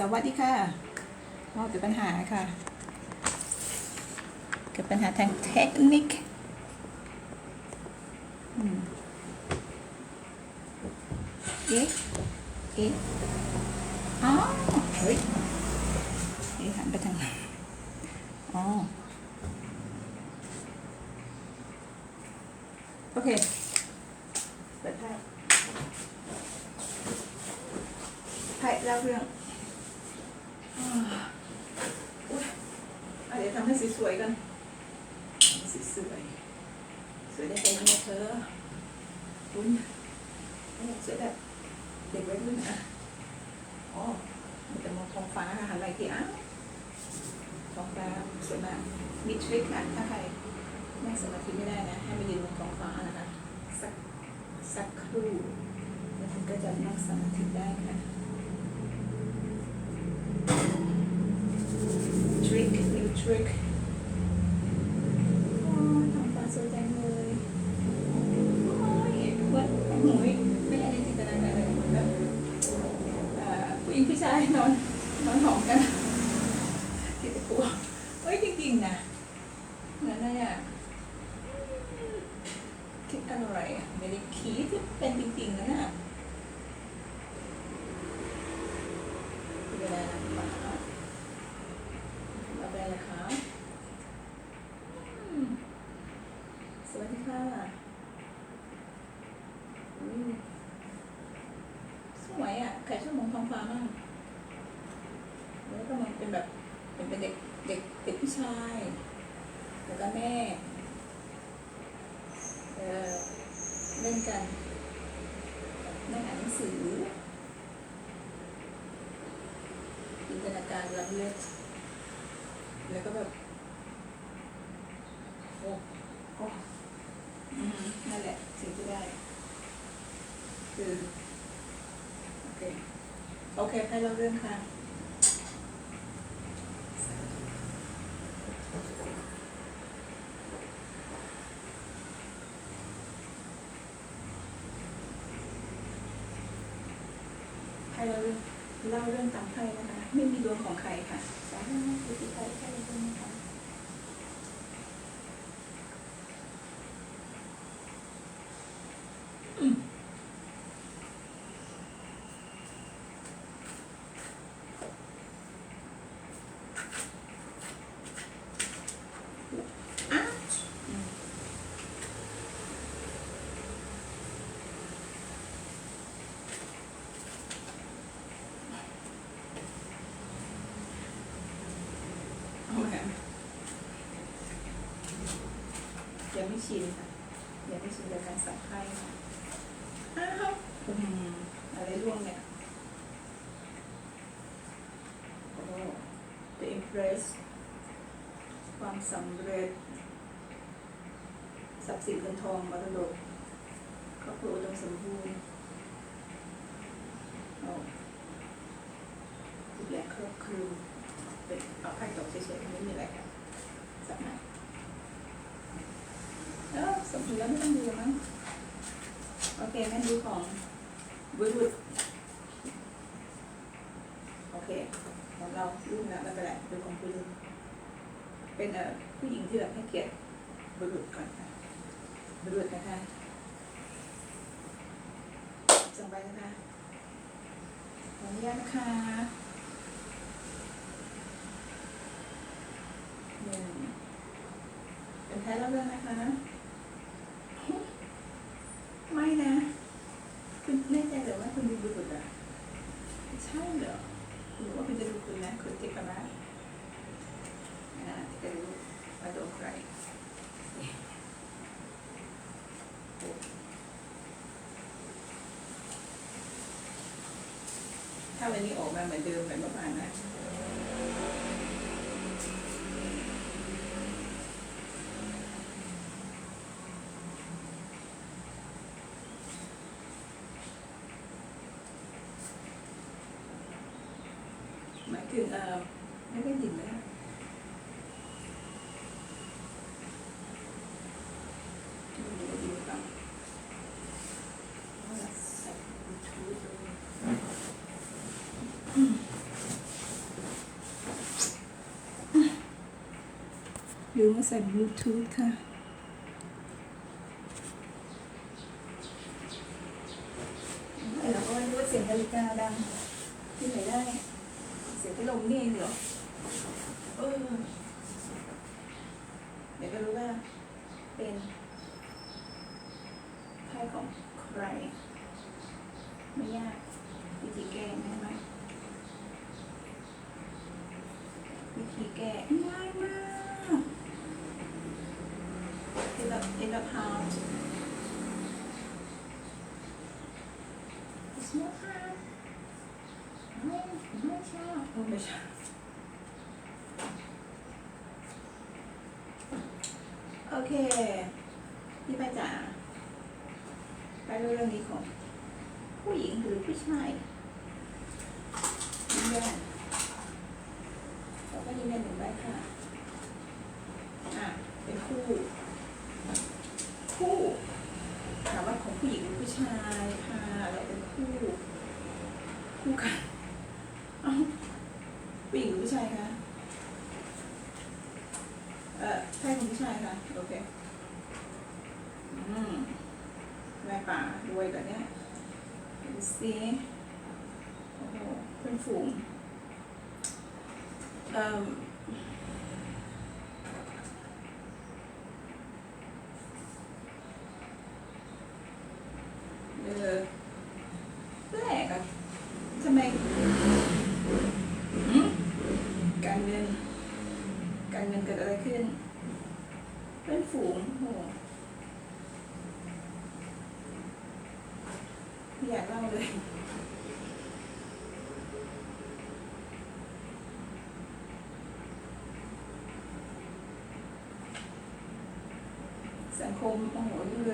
สวัสดีค่ะเราเกิดปัญหาค่ะ เกิดปัญหาทางเทคนิคเอ๊ะ เอ๊ะอ๋อเฮ้ยเอ๊ะหันไปทางไหนอ๋อ โอเค เปิดไพ่ไพ่เล่าเรื่องอ่าอุ๊ยอะเดี๋ยวทำให้ส วยๆกันสีสวยๆสวยได้ใจเมียเธอคุณสวยแบบเด็กวัยรุ่นนะอ๋อมันจะมองท้องฟ้าค่ะหันไปที่อ้าวท้องฟ้าสวยมากมีทริคค่ะถ้าใครนั่งสมาธิไม่ได้นะให้มายืนบนท้องฟ้านะคะสักสักครู่แล้วคุณก็จะนั่งสมาธิได้ค่ะ trick new trick โอ้ยท้องฟ้าสวยจังเลยโอ้ยวัดโอ้ยไม่ได้ในจินตนาการเลยแบบเอ่อผู้หญิงผู้ชายนอนนอนหอมกันที่ตะกัวเฮ้ยจริงๆนะเหมือนอะไรอะ คิดอะไรอะไม่ได้คิดเป็นจริงๆนะน่ะเวลามาเอาไปเลยคะอืมสวัสดีค่ะอุ้ยสวยอะใครชอบมองท้องฟ้ามั่งแล้วก็มัน เป็นแบบเป็นเป็นเด็กเด็กเด็กผู้ชาย แล้วก็แม่เออเล่นกันนั่งอ่านหนังสือจินตนาการล้ำเลิศแล้วก็แบบโอ้โอ้อืมนั่นแหละสิ่งที่ได้ คือ โอเค โอเค ให้เราเรื่องค่ะ ให้เราเรื่องเล่าเรื่องตามไพ่นะคะ ไม่มีดวงของใครค่ะสาธุที่ใครใครดวงนะคะอืมอ้าวอืมเอาแหม ยังไม่ชินค่ะยังไม่ชินกับการสับไพ่ค่ะอ้าวอืมอะไรร่วงเนี่ยโอ้ The Impress ความสำเร็จทรัพย์สินเงินทองมรดกครอบครัวอุดมสมบูรณ์โอ้ทุกอย่างครอบคลุมเป็นเอาไพ่ตกเฉยๆไม่มีอะไรค่ะสักหน่อยเออสมบูรณ์แล้วไม่ต้องดูมั้งโอเคงั้นดูของบุรุษโอเคของเรารุ่นแล้วไม่เป็นไรดูของบุรุษเป็นเอ่อผู้หญิงที่แบบให้เกียรติบุรุษก่อนค่ะบุรุษนะคะส่งไปนะคะขออนุญาตนะคะหนึ่งเป็นแพ้แล้วเรื่องนะคะ ไม่นะ คุณแน่ใจเหรือว่าคุณดูบุรุษอะ ใช่เหรอหรือว่าคุณจะดูคุณนะคุณติดกันนะอ่าที่จะรู้ว่าโดนใครถ้าวันนี้ออกมาเหมือนเดิมเหมือนเมื่อวานนะ มายถึงเออไม่เป็นหญิงแล้วหรือมาใส่บลูทูธค่ะเราก็ไม่รู้เสียงนาฬิกาดังที่ไหนได้ สียงพัดลมนี่เองเหรอเออเดี๋ยวก็รู้ว่าเป็นไพ่ของใคร ไม่ยากวิธีแก้ง่ายไหมวิธีแก้ง่ายมากเอลเอลพาว It's not hard. ไม่ไม่ ชอบโอ้ไม่ใช่โอเคพี่ป้าจ๋าไปดูเรื่องนี้ของผู้หญิงหรือผู้ชายยิ้มแย้เราก็ยิ้มแย้หนึ่งใบค่ะอะเป็นคู่ คู่ถามว่าของผู้หญิงหรือผู้ชายค่ะเราเป็นคู่ คู่กัน ผู้ชายคะเอ่อใช่คุณผู้ชายค่ะ โอเค อืมแม่ป่ารวยแบบเนี้ยดูสิโอ้โหเพื่อนฝูงเอ่อเออแปลกอะทำไมหืมการเงิน การ เกิดอะไรขึ้น เพื่อนฝูงโอ้โหไม่อยากเล่าเลยสังคมโอ้โหเรือง